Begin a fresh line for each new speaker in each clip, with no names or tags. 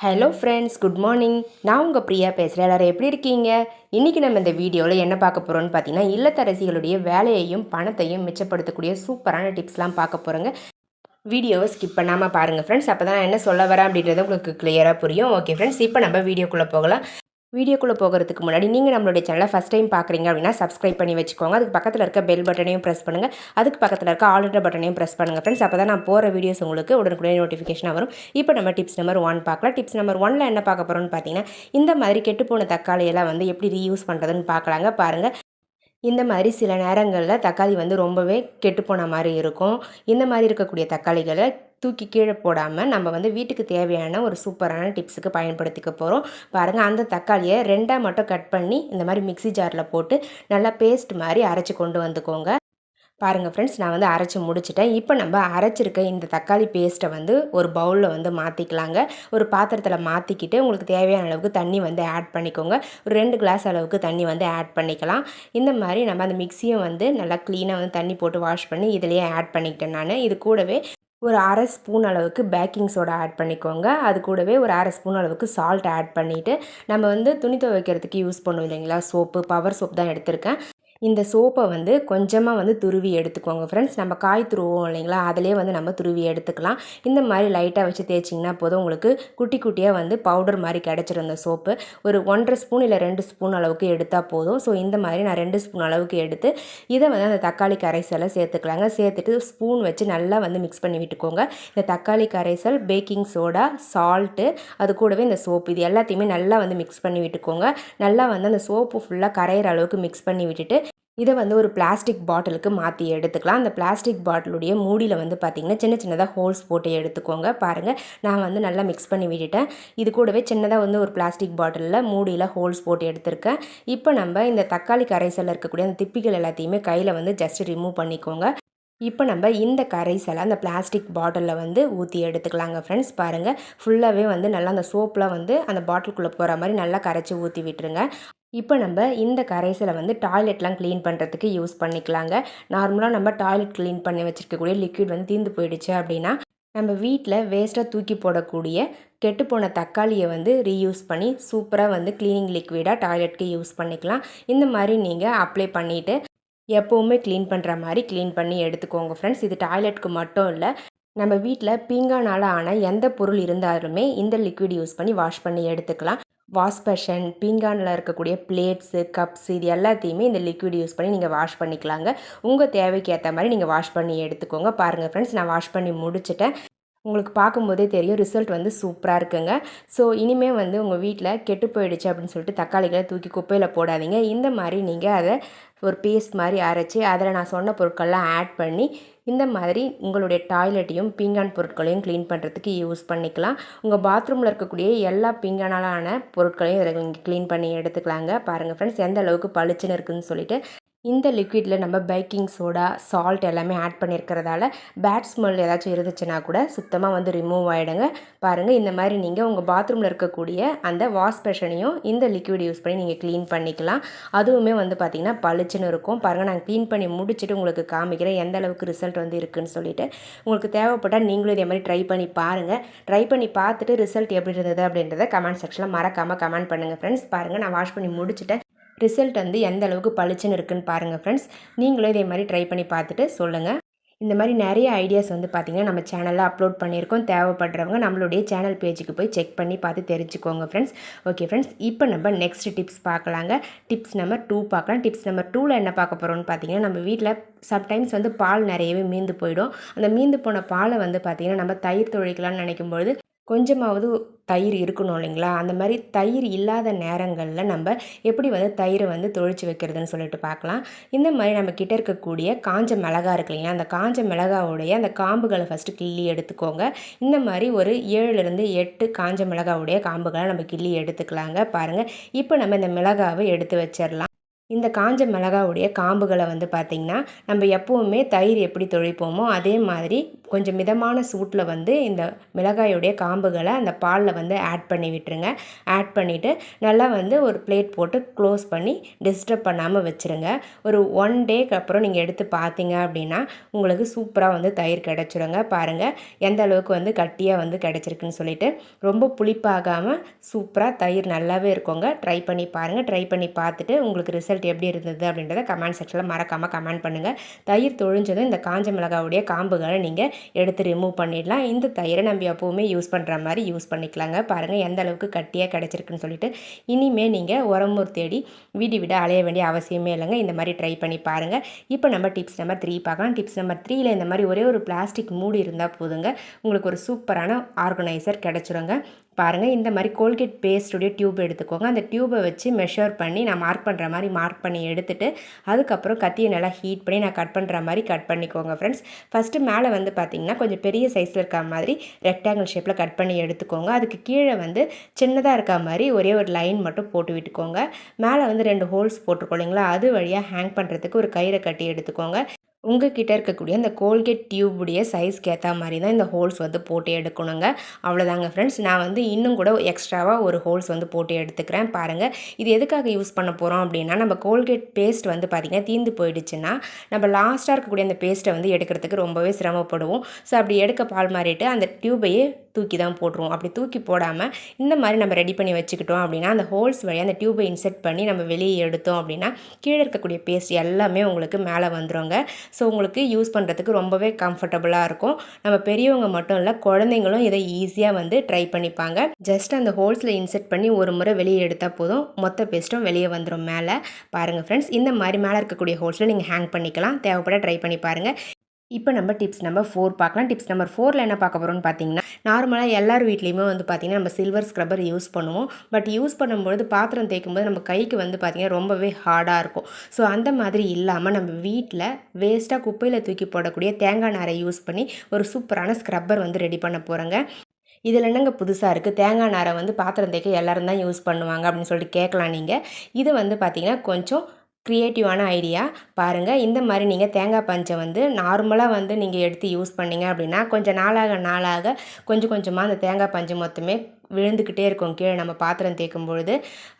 Hello friends good morning நான் உங்கள் பிரியா பேசுகிறேன் எல்லோரும் எப்படி இருக்கீங்க? இன்றைக்கி நம்ம இந்த வீடியோவில் என்ன பார்க்க போகிறோம்னு பார்த்தீங்கன்னா இல்லத்தரசிகளுடைய வேலையையும் பணத்தையும் மிச்சப்படுத்தக்கூடிய சூப்பரான டிப்ஸ்லாம் பார்க்க போகிறோங்க வீடியோவை ஸ்கிப் பண்ணாமல் பாருங்கள் ஃப்ரெண்ட்ஸ் அப்போ தான் நான் என்ன சொல்ல வரேன் அப்படின்றது உங்களுக்கு கிளியராக புரியும். ஓகே ஃப்ரெண்ட்ஸ் இப்போ நம்ம வீடியோக்குள்ளே போகலாம். வீடியோக்குள்ளே போகிறதுக்கு முன்னாடி நீங்கள் நம்மளுடைய சேனலை ஃபஸ்ட் டைம் பார்க்குறீங்க அப்படின்னா சப்ஸ்கிரைப் பண்ணி வச்சுக்கோங்க. அதுக்கு பக்கத்தில் இருக்க பெல் பட்டனையும் ப்ரெஸ் பண்ணுங்கள் அதுக்கு பக்கத்தில் இருக்க ஆல்ரெடி பட்டனையும் ப்ரெஸ் பண்ணுங்கள் ஃப்ரெண்ட்ஸ் அப்போ தான் நான் போகிற வீடியோஸ் உங்களுக்கு உடனுக்குடைய நோட்டிஃபிகேஷன் வரும். இப்போ நம்ம டிப்ஸ் நம்பர் ஒன் பார்க்கலாம். டிப்ஸ் நம்பர் ஒனில் என்ன பார்க்க போகிறோம்னு பார்த்தீங்கன்னா இந்த மாதிரி கெட்டுப்போன தக்காளியெல்லாம் வந்து எப்படி ரீயூஸ் பண்ணுறதுன்னு பார்க்கலாங்க. பாருங்கள் இந்த மாதிரி சில நேரங்களில் தக்காளி வந்து ரொம்பவே கெட்டுப்போன மாதிரி இருக்கும். இந்த மாதிரி இருக்கக்கூடிய தக்காளிகளை தூக்கி கீழே போடாமல் நம்ம வந்து வீட்டுக்கு தேவையான ஒரு சூப்பரான டிப்ஸுக்கு பயன்படுத்திக்க போகிறோம் பாருங்கள் அந்த தக்காளியை ரெண்டாக மட்டும் கட் பண்ணி இந்த மாதிரி மிக்சி ஜாரில் போட்டு நல்லா பேஸ்ட் மாதிரி அரைச்சி கொண்டு வந்துக்கோங்க. பாருங்கள் ஃப்ரெண்ட்ஸ் நான் வந்து அரைச்சி முடிச்சிட்டேன். இப்போ நம்ம அரைச்சிருக்க இந்த தக்காளி பேஸ்ட்டை வந்து ஒரு பவுலில் வந்து மாற்றிக்கலாங்க ஒரு பாத்திரத்தில் மாற்றிக்கிட்டு உங்களுக்கு தேவையான அளவுக்கு தண்ணி வந்து ஆட் பண்ணிக்கோங்க. ஒரு ரெண்டு கிளாஸ் அளவுக்கு தண்ணி வந்து ஆட் பண்ணிக்கலாம். இந்த மாதிரி நம்ம அந்த மிக்சியும் வந்து நல்லா க்ளீனாக வந்து தண்ணி போட்டு வாஷ் பண்ணி இதிலேயே ஆட் பண்ணிக்கிட்டேன் நான். இது கூடவே ஒரு அரை ஸ்பூன் அளவுக்கு பேக்கிங் சோடா ஆட் பண்ணிக்கோங்க. அது கூடவே ஒரு அரை ஸ்பூன் அளவுக்கு சால்ட் ஆட் பண்ணிவிட்டு நம்ம வந்து துணி துவைக்கிறதுக்கு யூஸ் பண்ணுவோம் இல்லைங்களா? சோப்பு பவர் சோப் தான் எடுத்திருக்கேன். இந்த சோப்பை வந்து கொஞ்சமாக வந்து துருவி எடுத்துக்கோங்க ஃப்ரெண்ட்ஸ் நம்ம காய் துருவோம் இல்லைங்களா? அதிலே வந்து நம்ம துருவி எடுத்துக்கலாம். இந்த மாதிரி லைட்டாக வச்சு தேய்ச்சிங்கன்னா போதும். உங்களுக்கு குட்டி குட்டியாக வந்து பவுடர் மாதிரி கிடச்சிரும் இந்த சோப்பு. ஒரு ஒன்றரை ஸ்பூன் இல்லை ரெண்டு ஸ்பூன் அளவுக்கு எடுத்தால் போதும். ஸோ இந்த மாதிரி நான் ரெண்டு ஸ்பூன் அளவுக்கு எடுத்து இதை வந்து அந்த தக்காளி கரைசலை சேர்த்துக்கலாங்க. சேர்த்துட்டு ஸ்பூன் வச்சு நல்லா வந்து மிக்ஸ் பண்ணி விட்டுக்கோங்க. இந்த தக்காளி கரைசல் பேக்கிங் சோடா சால்ட்டு அது கூடவே இந்த சோப்பு. இது எல்லாத்தையுமே நல்லா வந்து மிக்ஸ் பண்ணி விட்டுக்கோங்க. நல்லா வந்து அந்த சோப்பு ஃபுல்லாக கரையிற அளவுக்கு மிக்ஸ் பண்ணி விட்டுட்டு இதை வந்து ஒரு பிளாஸ்டிக் பாட்டிலுக்கு மாற்றி எடுத்துக்கலாம். அந்த பிளாஸ்டிக் பாட்டிலுடைய மூடியில் வந்து பார்த்திங்கன்னா சின்ன சின்னதாக ஹோல்ஸ் போட்டு எடுத்துக்கோங்க. பாருங்கள் நான் வந்து நல்லா மிக்ஸ் பண்ணி விட்டுட்டேன். இது கூடவே சின்னதாக வந்து ஒரு பிளாஸ்டிக் பாட்டிலில் மூடியில் ஹோல்ஸ் போட்டு எடுத்திருக்கேன். இப்போ நம்ம இந்த தக்காளி கரைசலில் இருக்கக்கூடிய அந்த திப்பிகள் எல்லாத்தையுமே கையில் வந்து ஜஸ்ட் ரிமூவ் பண்ணிக்கோங்க. இப்போ நம்ம இந்த கரைசலை அந்த பிளாஸ்டிக் பாட்டிலில் வந்து ஊற்றி எடுத்துக்கலாங்க ஃப்ரெண்ட்ஸ் பாருங்கள் ஃபுல்லாகவே வந்து நல்லா அந்த சோப்பில் வந்து அந்த பாட்டிலுக்குள்ளே போகிற மாதிரி நல்லா கரைச்சி ஊற்றி விட்டுருங்க. இப்போ நம்ம இந்த கரைசலை வந்து டாய்லெட்லாம் க்ளீன் பண்ணுறதுக்கு யூஸ் பண்ணிக்கலாங்க. நார்மலாக நம்ம டாய்லெட் க்ளீன் பண்ணி வச்சுருக்கக்கூடிய லிக்விட் வந்து தீர்ந்து போயிடுச்சு அப்படின்னா நம்ம வீட்டில் வேஸ்ட்டாக தூக்கி போடக்கூடிய கெட்டுப்போன தக்காளியை வந்து ரீயூஸ் பண்ணி சூப்பராக வந்து க்ளீனிங் லிக்விடாக டாய்லெட்க்கு யூஸ் பண்ணிக்கலாம். இந்த மாதிரி நீங்கள் அப்ளை பண்ணிவிட்டு எப்போவுமே க்ளீன் பண்ணுற மாதிரி க்ளீன் பண்ணி எடுத்துக்கோங்க ஃப்ரெண்ட்ஸ் இது டாய்லெட்டுக்கு மட்டும் இல்லை நம்ம வீட்டில் பீங்கானால் ஆன எந்த பொருள் இருந்தாலுமே இந்த லிக்விட் யூஸ் பண்ணி வாஷ் பண்ணி எடுத்துக்கலாம். வாஷ் பேஷன் பீங்கானில் இருக்கக்கூடிய பிளேட்ஸு கப்ஸ் இது எல்லாத்தையுமே இந்த லிக்விட் யூஸ் பண்ணி நீங்கள் வாஷ் பண்ணிக்கலாங்க. உங்கள் தேவைக்கு ஏற்ற மாதிரி நீங்கள் வாஷ் பண்ணி எடுத்துக்கோங்க. பாருங்கள் ஃப்ரெண்ட்ஸ் நான் வாஷ் பண்ணி முடிச்சிட்டேன். உங்களுக்கு பார்க்கும்போதே தெரியும் ரிசல்ட் வந்து சூப்பராக இருக்குங்க. ஸோ இனிமேல் வந்து உங்கள் வீட்டில் கெட்டு போயிடுச்சு அப்படின்னு சொல்லிட்டு தக்காளிகளை தூக்கி குப்பையில் போடாதீங்க. இந்த மாதிரி நீங்கள் அதை ஒரு பேஸ்ட் மாதிரி அரைச்சி அதில் நான் சொன்ன பொருட்கள்லாம் ஆட் பண்ணி இந்த மாதிரி உங்களுடைய டாய்லெட்டையும் பீங்கான் பொருட்களையும் க்ளீன் பண்ணுறதுக்கு யூஸ் பண்ணிக்கலாம். உங்கள் பாத்ரூமில் இருக்கக்கூடிய எல்லா பீங்கானாலான பொருட்களையும் இதில் நீங்கள் க்ளீன் பண்ணி எடுத்துக்கலாங்க. பாருங்கள் ஃப்ரெண்ட்ஸ் எந்த அளவுக்கு பளிச்சுன்னு இருக்குதுன்னு சொல்லிட்டு இந்த லிக்விடில் நம்ம பேக்கிங் சோடா சால்ட் எல்லாமே ஆட் பண்ணியிருக்கிறதால பேட் ஸ்மெல் ஏதாச்சும் இருந்துச்சுன்னா கூட சுத்தமாக வந்து ரிமூவ் ஆகிடுங்க பாருங்கள் இந்த மாதிரி நீங்கள் உங்கள் பாத்ரூமில் இருக்கக்கூடிய அந்த வாஷ் பேஷனையும் இந்த லிக்விட் யூஸ் பண்ணி நீங்கள் க்ளீன் பண்ணிக்கலாம். அதுவுமே வந்து பார்த்திங்கன்னா பளிச்சுன்னு இருக்கும். பாருங்கள் நான் க்ளீன் பண்ணி முடிச்சுட்டு உங்களுக்கு காமிக்கிறேன் எந்த அளவுக்கு ரிசல்ட் வந்து இருக்குதுன்னு சொல்லிட்டு. உங்களுக்கு தேவைப்பட்டால் நீங்களும் இதே மாதிரி ட்ரை பண்ணி பாருங்கள் ட்ரை பண்ணி பார்த்துட்டு ரிசல்ட் எப்படி இருந்தது அப்படின்றத கமெண்ட் செக்ஷனில் மறக்காமல் கமெண்ட் பண்ணுங்கள் ஃப்ரெண்ட்ஸ் பாருங்கள் நான் வாஷ் பண்ணி முடிச்சுட்டேன். ரிசல்ட் வந்து எந்த அளவுக்கு பளிச்சுன்னு இருக்குன்னு பாருங்கள் ஃப்ரெண்ட்ஸ் நீங்களும் இதே மாதிரி ட்ரை பண்ணி பார்த்துட்டு சொல்லுங்கள் இந்த மாதிரி நிறைய ஐடியாஸ் வந்து பார்த்திங்கன்னா நம்ம சேனலில் அப்லோட் பண்ணியிருக்கோம். தேவைப்படுறவங்க நம்மளுடைய சேனல் பேஜுக்கு போய் செக் பண்ணி பார்த்து தெரிஞ்சுக்கோங்க ஃப்ரெண்ட்ஸ் ஓகே ஃப்ரெண்ட்ஸ் இப்போ நம்ம நெக்ஸ்ட் டிப்ஸ் பார்க்கலாங்க. டிப்ஸ் நம்பர் டூ பார்க்கலாம். டிப்ஸ் நம்பர் டூவில் என்ன பார்க்க போகிறோம்னு பார்த்தீங்கன்னா நம்ம வீட்டில் சம்டைம்ஸ் வந்து பால் நிறையவே மீந்து போயிடும். அந்த மீந்து போன பாலை வந்து பார்த்திங்கன்னா நம்ம தயிர் தொழிக்கலாம்னு நினைக்கும்பொழுது கொஞ்சமாவது தயிர் இருக்கணும் இல்லைங்களா? அந்த மாதிரி தயிர் இல்லாத நேரங்களில் நம்ம எப்படி வந்து தயிரை வந்து தொழிச்சு வைக்கிறதுன்னு சொல்லிட்டு பார்க்கலாம். இந்த மாதிரி நம்ம கிட்ட இருக்கக்கூடிய காஞ்ச மிளகா இருக்கு இல்லைங்களா? அந்த காஞ்ச மிளகாவுடைய அந்த காம்புகளை ஃபஸ்ட்டு கிள்ளி எடுத்துக்கோங்க. இந்த மாதிரி ஒரு ஏழுலேருந்து எட்டு காஞ்ச மிளகாவுடைய காம்புகளை நம்ம கிள்ளி எடுத்துக்கலாங்க. பாருங்கள் இப்போ நம்ம இந்த மிளகாவை எடுத்து வச்சிடலாம் இந்த காஞ்ச மிளகாவுடைய காம்புகளை வந்து பார்த்திங்கன்னா நம்ம எப்போவுமே தயிர் எப்படி தொழிப்போமோ அதே மாதிரி கொஞ்சம் மிதமான சூட்டில் வந்து இந்த மிளகாயுடைய காம்புகளை அந்த பாலில் வந்து ஆட் பண்ணி விட்டுருங்க. ஆட் பண்ணிவிட்டு நல்லா வந்து ஒரு பிளேட் போட்டு க்ளோஸ் பண்ணி டிஸ்டர்ப் பண்ணாமல் வச்சுருங்க. ஒரு ஒன் டேக்கு அப்புறம் நீங்கள் எடுத்து பார்த்தீங்க அப்படின்னா உங்களுக்கு சூப்பராக வந்து தயிர் கிடச்சிருங்க. பாருங்கள் எந்த அளவுக்கு வந்து கட்டியாக வந்து கிடச்சிருக்குன்னு சொல்லிட்டு ரொம்ப புளிப்பாகாமல் சூப்பராக தயிர் நல்லாவே இருக்குங்க. ட்ரை பண்ணி பாருங்கள் ட்ரை பண்ணி பார்த்துட்டு உங்களுக்கு ரிசல்ட் எப்படி இருந்தது அப்படின்றத கமெண்ட் செக்ஷனில் மறக்காமல் கமெண்ட் பண்ணுங்கள் தயிர் தொழிஞ்சதும் இந்த காஞ்ச மிளகாவுடைய காம்புகளை நீங்கள் எடுத்து ரிமூவ் பண்ணிடலாம். இந்த தயிரை நம்ம எப்போவுமே யூஸ் பண்ணுற மாதிரி யூஸ் பண்ணிக்கலாங்க. பாருங்கள் எந்த அளவுக்கு கட்டியாக கிடச்சிருக்குன்னு சொல்லிட்டு. இனிமேல் நீங்கள் உரமூர் தேடி வீடு விட அலைய வேண்டிய அவசியமே இல்லைங்க. இந்த மாதிரி ட்ரை பண்ணி பாருங்கள் இப்போ நம்ம டிப்ஸ் நம்பர் த்ரீ பார்க்கலாம். டிப்ஸ் நம்பர் த்ரீயில் இந்த மாதிரி ஒரே ஒரு பிளாஸ்டிக் மூடி இருந்தால் போதுங்க. உங்களுக்கு ஒரு சூப்பரான ஆர்கனைசர் கிடச்சிருங்க. பாருங்கள் இந்த மாதிரி கோல்கேட் பேஸ்டுடைய டியூப் எடுத்துக்கோங்க. அந்த டியூப்பை வச்சு மெஷர் பண்ணி நான் மார்க் பண்ணுற மாதிரி மார்க் பண்ணி எடுத்துகிட்டு அதுக்கப்புறம் கத்தியை நல்லா ஹீட் பண்ணி நான் கட் பண்ணுற மாதிரி கட் பண்ணிக்கோங்க ஃப்ரெண்ட்ஸ் ஃபஸ்ட்டு மேலே வந்து பார்த்திங்கன்னா கொஞ்சம் பெரிய சைஸில் இருக்க மாதிரி ரெக்டாங்கிள் ஷேப்பில் கட் பண்ணி எடுத்துக்கோங்க. அதுக்கு கீழே வந்து சின்னதாக இருக்க மாதிரி ஒரே ஒரு லைன் மட்டும் போட்டு விட்டுக்கோங்க. மேலே வந்து ரெண்டு ஹோல்ஸ் போட்டிருக்கோம் இல்லைங்களா? அது வழியாக ஹேங் பண்ணுறதுக்கு ஒரு கயிறை கட்டி எடுத்துக்கோங்க. உங்ககிட்ட இருக்கக்கூடிய அந்த கோல்கேட் டியூபுடைய சைஸ்க்கு ஏற்ற மாதிரி தான் இந்த ஹோல்ஸ் வந்து போட்டு எடுக்கணுங்க. அவ்வளோதாங்க ஃப்ரெண்ட்ஸ் நான் வந்து இன்னும் கூட எக்ஸ்ட்ராவாக ஒரு ஹோல்ஸ் வந்து போட்டு எடுத்துக்கிறேன். பாருங்கள் இது எதுக்காக யூஸ் பண்ண போகிறோம் அப்படின்னா நம்ம கோல்கேட் பேஸ்ட் வந்து பார்த்திங்கன்னா தீந்து போயிடுச்சுன்னா நம்ம லாஸ்ட்டாக இருக்கக்கூடிய அந்த பேஸ்ட்டை வந்து எடுக்கிறதுக்கு ரொம்பவே சிரமப்படுவோம். ஸோ அப்படி எடுக்க பால் மாறிட்டு அந்த டியூபையே தூக்கி தான் போட்டுருவோம். அப்படி தூக்கி போடாமல் இந்த மாதிரி நம்ம ரெடி பண்ணி வச்சுக்கிட்டோம் அப்படின்னா அந்த ஹோல்ஸ் வழியாக அந்த டியூபை இன்செர்ட் பண்ணி நம்ம வெளியே எடுத்தோம் அப்படின்னா கீழே இருக்கக்கூடிய பேஸ்ட் எல்லாமே உங்களுக்கு மேலே வந்துடுங்க ஸோ உங்களுக்கு யூஸ் பண்ணுறதுக்கு ரொம்பவே கம்ஃபர்டபுளாக இருக்கும். நம்ம பெரியவங்க மட்டும் இல்லை குழந்தைங்களும் இதை ஈஸியாக வந்து ட்ரை பண்ணிப்பாங்க. ஜஸ்ட் அந்த ஹோல்ஸில் இன்செர்ட் பண்ணி ஒரு முறை வெளியே எடுத்தால் போதும். மொத்த பேஸ்ட்டும் வெளியே வந்துடும் மேலே. பாருங்கள் ஃப்ரெண்ட்ஸ் இந்த மாதிரி மேலே இருக்கக்கூடிய ஹோல்ஸில் நீங்கள் ஹேங் பண்ணிக்கலாம். தேவைப்பட ட்ரை பண்ணி பாருங்கள் இப்போ நம்ம டிப்ஸ் நம்பர் ஃபோர் பார்க்கலாம். டிப்ஸ் நம்பர் ஃபோரில் என்ன பார்க்க போகிறோம்னு பார்த்தீங்கன்னா நார்மலாக எல்லார் வீட்லேயுமே வந்து பார்த்திங்கன்னா நம்ம சில்வர் ஸ்க்ரப்பர் யூஸ் பண்ணுவோம். பட் யூஸ் பண்ணும்பொழுது பாத்திரம் தேய்க்கும்போது நம்ம கைக்கு வந்து பார்த்திங்கன்னா ரொம்பவே ஹார்டாக இருக்கும். ஸோ அந்த மாதிரி இல்லாமல் நம்ம வீட்டில் வேஸ்ட்டாக குப்பையில் தூக்கி போடக்கூடிய தேங்காய் நாரை யூஸ் பண்ணி ஒரு சூப்பரான ஸ்க்ரப்பர் வந்து ரெடி பண்ண போகிறேங்க இதில் என்னங்க புதுசாக இருக்குது தேங்காய் நாரை வந்து பாத்திரம் தேய்க்க எல்லோரும் தான் யூஸ் பண்ணுவாங்க அப்படின்னு சொல்லிட்டு கேட்கலாம் நீங்கள் இது வந்து பார்த்திங்கன்னா கொஞ்சம் க்ரியேட்டிவான ஐடியா பாருங்கள் இந்த மாதிரி நீங்கள் தேங்காய் பஞ்சை வந்து நார்மலாக வந்து நீங்கள் எடுத்து யூஸ் பண்ணிங்க அப்படின்னா கொஞ்சம் நாளாக நாளாக கொஞ்சம் கொஞ்சமாக அந்த தேங்காய் பஞ்சு மொத்தமே விழுந்துக்கிட்டே இருக்கும் கீழே நம்ம பாத்திரம் தேய்க்கும் பொழுது.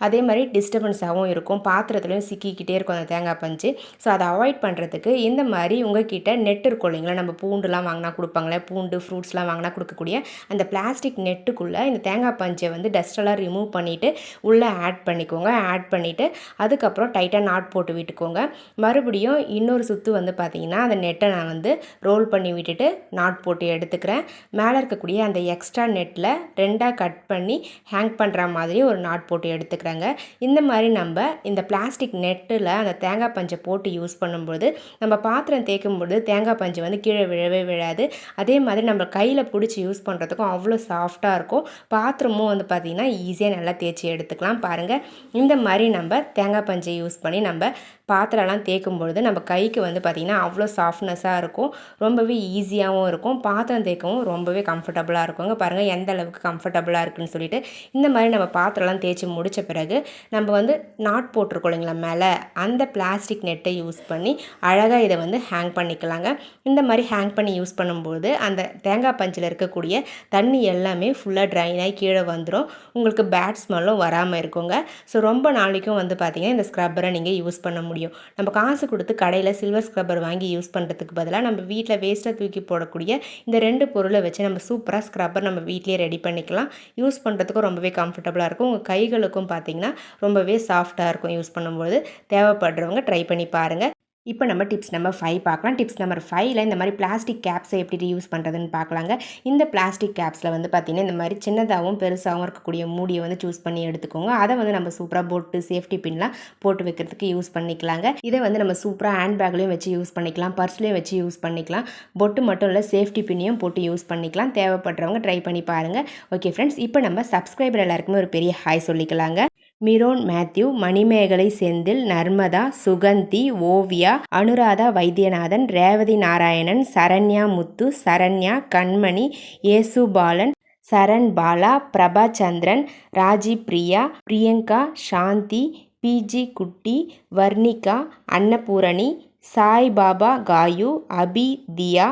அதே மாதிரி டிஸ்டர்பன்ஸாகவும் இருக்கும். பாத்திரத்துலையும் சிக்கிக்கிட்டே இருக்கும் அந்த தேங்காய் பஞ்சு. ஸோ அதை அவாய்ட் பண்ணுறதுக்கு இந்த மாதிரி உங்ககிட்ட நெட் இருக்கும் இல்லைங்களா? நம்ம பூண்டுலாம் வாங்கினா கொடுப்பாங்களே பூண்டு ஃப்ரூட்ஸ்லாம் வாங்கினா கொடுக்கக்கூடிய அந்த பிளாஸ்டிக் நெட்டுக்குள்ளே இந்த தேங்காய் பஞ்சை வந்து டஸ்டெல்லாம் ரிமூவ் பண்ணிவிட்டு உள்ளே ஆட் பண்ணிக்கோங்க. ஆட் பண்ணிவிட்டு அதுக்கப்புறம் டைட்டாக நாட் போட்டு விட்டுக்கோங்க. மறுபடியும் இன்னொரு சுற்று வந்து பார்த்திங்கன்னா அந்த நெட்டை நான் வந்து ரோல் பண்ணி விட்டுட்டு நாட் போட்டு எடுத்துக்கிறேன். மேலே இருக்கக்கூடிய அந்த எக்ஸ்ட்ரா நெட்டில் ரெண்டாக கட் பண்ணி ஹேங் பண்ணுற மாதிரி ஒரு நாட் போட்டு எடுத்துக்கிறேங்க. இந்த மாதிரி நம்ம இந்த பிளாஸ்டிக் நெட்டில் அந்த தேங்காய் பஞ்சை போட்டு யூஸ் பண்ணும்போது நம்ம பாத்திரம் தேய்க்கும் பொழுது தேங்காய் பஞ்சு வந்து கீழே விழவே விழாது. அதே மாதிரி நம்ம கையில் பிடிச்சி யூஸ் பண்ணுறதுக்கும் அவ்வளோ சாஃப்டாக இருக்கும். பாத்திரமும் வந்து பார்த்திங்கன்னா ஈஸியாக நல்லா தேய்ச்சி எடுத்துக்கலாம் பாருங்கள் இந்த மாதிரி நம்ம தேங்காய் பஞ்சை யூஸ் பண்ணி நம்ம பாத்திரம்லாம் தேய்க்கும் பொழுது நம்ம கைக்கு வந்து பார்த்திங்கன்னா அவ்வளோ சாஃப்ட்னஸாக இருக்கும். ரொம்பவே ஈஸியாகவும் இருக்கும். பாத்திரம் தேய்க்கவும் ரொம்பவே கம்ஃபர்டபுளாக இருக்குங்க பாருங்கள் எந்த அளவுக்கு கம்ஃபர்டபுளாக இருக்குன்னு சொல்லிட்டு இந்த மாதிரி நம்ம பாத்திரம்லாம் தேய்ச்சி முடித்த பிறகு நம்ம வந்து நாட் போட்டிருக்கோம் இல்லைங்களா மேலே? அந்த பிளாஸ்டிக் நெட்டை யூஸ் பண்ணி அழகாக இதை வந்து ஹேங் பண்ணிக்கலாங்க. இந்த மாதிரி ஹேங் பண்ணி யூஸ் பண்ணும்போது அந்த தேங்காய் பஞ்சில் இருக்கக்கூடிய தண்ணி எல்லாமே ஃபுல்லாக ட்ரைன் ஆகி கீழே வந்துடும் உங்களுக்கு பேட் ஸ்மெல்லும் வராமல் இருக்குங்க. ஸோ ரொம்ப நாளைக்கும் வந்து பார்த்திங்கன்னா இந்த ஸ்க்ரப்பரை நீங்கள் யூஸ் பண்ண முடியும். முடியும். நம்ம காசு கொடுத்து கடையில் சில்வர் ஸ்க்ரப்பர் வாங்கி யூஸ் பண்ணுறதுக்கு பதிலாக நம்ம வீட்டில் வேஸ்ட்டாக தூக்கி போடக்கூடிய இந்த ரெண்டு பொருளை வச்சு நம்ம சூப்பராக ஸ்க்ரப்பர் நம்ம வீட்லேயே ரெடி பண்ணிக்கலாம். யூஸ் பண்ணுறதுக்கும் ரொம்பவே கம்ஃபர்டபுளாக இருக்கும். உங்கள் கைகளுக்கும் பார்த்திங்கன்னா ரொம்பவே சாஃப்டாக இருக்கும் யூஸ் பண்ணும்போது. தேவைப்படுறவங்க ட்ரை பண்ணி பாருங்கள் இப்போ நம்ம டிப்ஸ் நம்பர் ஃபைவ் பார்க்கலாம். டிப்ஸ் நம்பர் ஃபைவ்ல இந்த மாதிரி பிளாஸ்டிக் கேப்ஸை எப்படி யூஸ் பண்ணுறதுன்னு பார்க்கலாங்க. இந்த பிளாஸ்டிக் கேப்ஸில் வந்து பார்த்திங்கன்னா இந்த மாதிரி சின்னதாகவும் பெருசாகவும் இருக்கக்கூடிய மூடியை வந்து சூஸ் பண்ணி எடுத்துக்கோங்க. அதை வந்து நம்ம சூப்பராக போட்டு சேஃப்டி பின்லாம் போட்டு வைக்கிறதுக்கு யூஸ் பண்ணிக்கலாங்க. இதை வந்து நம்ம சூப்பராக ஹேண்ட் பேக்லேயும் வச்சு யூஸ் பண்ணிக்கலாம். பர்ஸ்லேயும் வச்சு யூஸ் பண்ணிக்கலாம். பொட்டு மட்டும் இல்லை சேஃப்டி பின்னையும் போட்டு யூஸ் பண்ணிக்கலாம். தேவைப்படுறவங்க ட்ரை பண்ணி பாருங்கள் ஓகே ஃப்ரெண்ட்ஸ் இப்போ நம்ம சப்ஸ்கிரைபர் எல்லாருக்குமே ஒரு பெரிய hi சொல்லிக்கலாங்க. Myron Mathew Manimegalai Senthil Narmada Suganthi Oviya Anuradha Vaidyanathan Revathi Narayanan Saranya Muthu Saranya Kanmani Yesubalan Saran Bala Prabha Chandran Raji Priya Priyanka Shanthi Biji Kutty Varnika Annapoorani Saibaba Gayu Abi Diya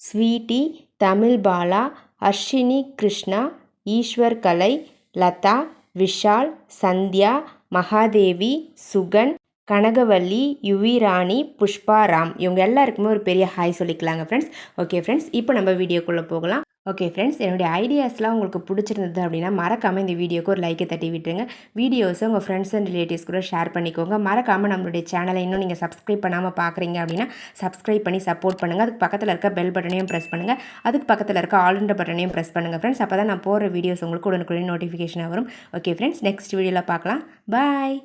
Sweety Tamil Bala Arshini Krishna Eswar Kalai Latha Vishal Sandhya Mahadevi Sugan Kanagavalli Yuvirani Pushpa Ram. இவங்க எல்லாருக்குமே ஒரு பெரிய hi சொல்லிக்கலாங்க friends okay friends இப்போ நம்ம வீடியோக்குள்ளே போகலாம். Okay friends என்னுடைய ஐடியாஸ்லாம் உங்களுக்கு பிடிச்சிருந்தது அப்படின்னா மறக்காமல் இந்த வீடியோக்கு ஒரு லைக்கை தட்டி விட்டுருங்க. வீடியோஸை உங்கள் ஃப்ரெண்ட்ஸ் அண்ட் ரிலேட்டிவ்ஸ் கூட ஷேர் பண்ணிக்கோங்க. மறக்காமல் நம்மளுடைய சேனலை இன்னும் நீங்கள் சப்ஸ்கிரைப் பண்ணாமல் பார்க்குறீங்க அப்படின்னா சப்ஸ்கிரைப் பண்ணி சப்போர்ட் பண்ணுங்கள் அதுக்கு பக்கத்தில் இருக்க பெல் பட்டனையும் ப்ரெஸ் பண்ணுங்கள் அதுக்கு பக்கத்தில் இருக்க ஆல்ரெண்ட் பட்டனையும் ப்ரெஸ் பண்ணுங்கள் ஃப்ரெண்ட்ஸ் அப்போ தான் நான் போகிற வீடியோஸ் உங்களுக்கு உடனுக்குள்ளே நோட்டிஃபிகேஷன் வரும். ஓகே ஃப்ரெண்ட்ஸ் நெக்ஸ்ட் வீடியோவில் பார்க்கலாம். பாய்